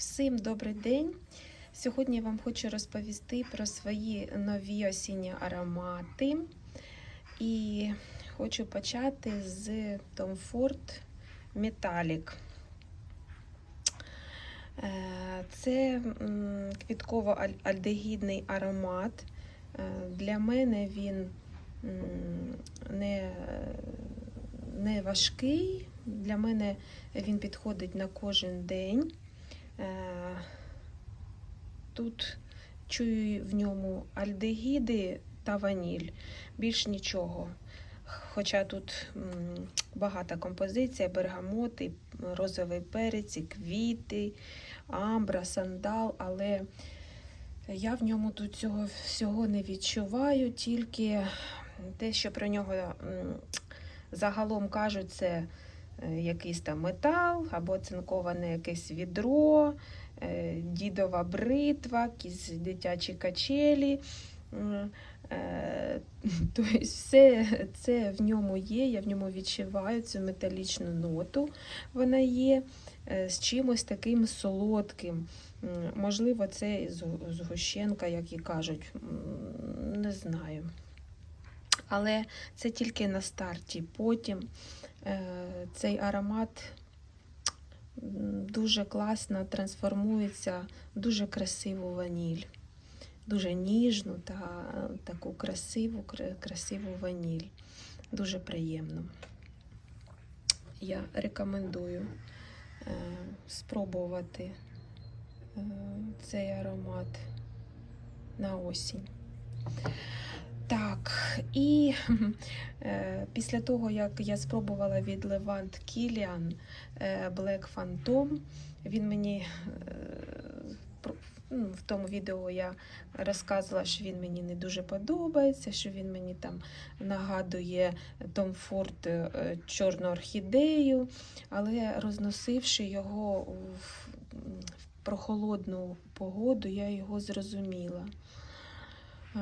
Всім добрий день! Сьогодні я вам хочу розповісти про свої нові осінні аромати. І хочу почати з Tom Ford Metallic. Е, Це квітково-альдегідний аромат. Е, Для мене він не, не важкий, для мене він підходить на кожен день. Е, Тут чую в ньому альдегіди та ваніль, більш нічого. Хоча тут багата композиція, бергамоти, розовий перець, квіти, амбра, сандал, але я в ньому тут цього всього не відчуваю, тільки те, що про нього загалом кажуть, це якийсь там метал або цинковане якесь відро, е, дідова бритва, якісь дитячі качелі. Е, Тобто все це в ньому є, я в ньому відчуваю цю металічну ноту. Вона є е, з чимось таким солодким. Можливо, це з- згущенка, як і кажуть, не знаю. Але це тільки на старті. Потім е, цей аромат дуже класно трансформується в дуже красиву ваніль. Дуже ніжну та е, таку красиву, красиву ваніль. Дуже приємно. Я рекомендую е, спробувати е, цей аромат на осінь. Так, і е, після того, як я спробувала від Kilian е, Black Phantom, він мені е, про- ну, в тому відео я розказувала, що він мені не дуже подобається, що він мені там нагадує Tom Ford е, чорну орхідею, але розносивши його в, в прохолодну погоду, я його зрозуміла. А,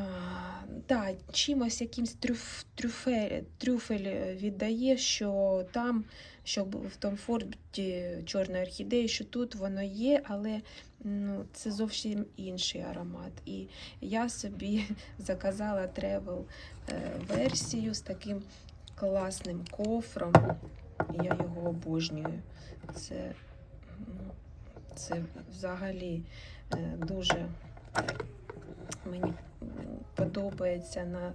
да, чимось якимсь трюф, трюфель, трюфель віддає, що там, що в тому форті чорної орхідеї, що тут воно є, але ну, це зовсім інший аромат. І я собі заказала тревел версію з таким класним кофром. Я його обожнюю. Це, ну, це взагалі е, дуже мені подобається на,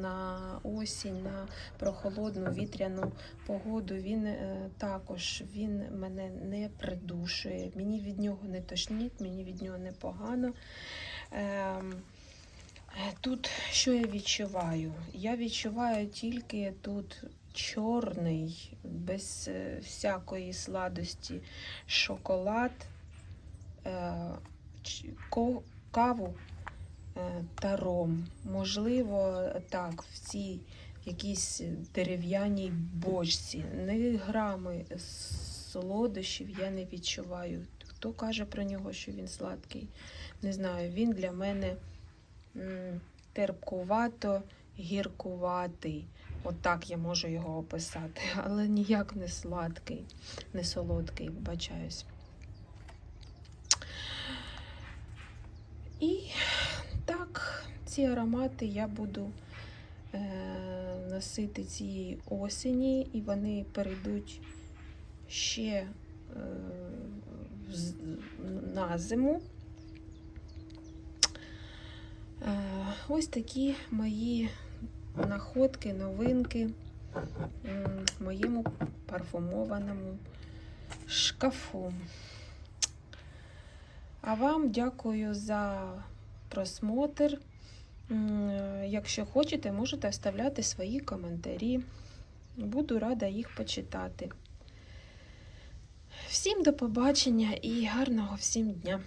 на осінь, на прохолодну вітряну погоду. Він е, також він мене не придушує. Мені від нього не тошнить, мені від нього не погано. Ем, Тут що я відчуваю? Я відчуваю тільки тут чорний, без е, всякої сладості шоколад, е, каву е, та ром. Можливо, так, в цій якійсь дерев'яній бочці. Не грами солодощів я не відчуваю. Хто каже про нього, що він сладкий? Не знаю. Він для мене терпкувато гіркуватий. Отак я можу його описати, але ніяк не сладкий, не солодкий, вибачаюсь. І так, ці аромати я буду е, носити цієї осені, і вони перейдуть ще е, на зиму. Е, ось такі мої находки, новинки в моєму парфумованому шкафу. А вам дякую за просмотр. Якщо хочете, можете оставляти свої коментарі. Буду рада їх почитати. Всім до побачення і гарного всім дня!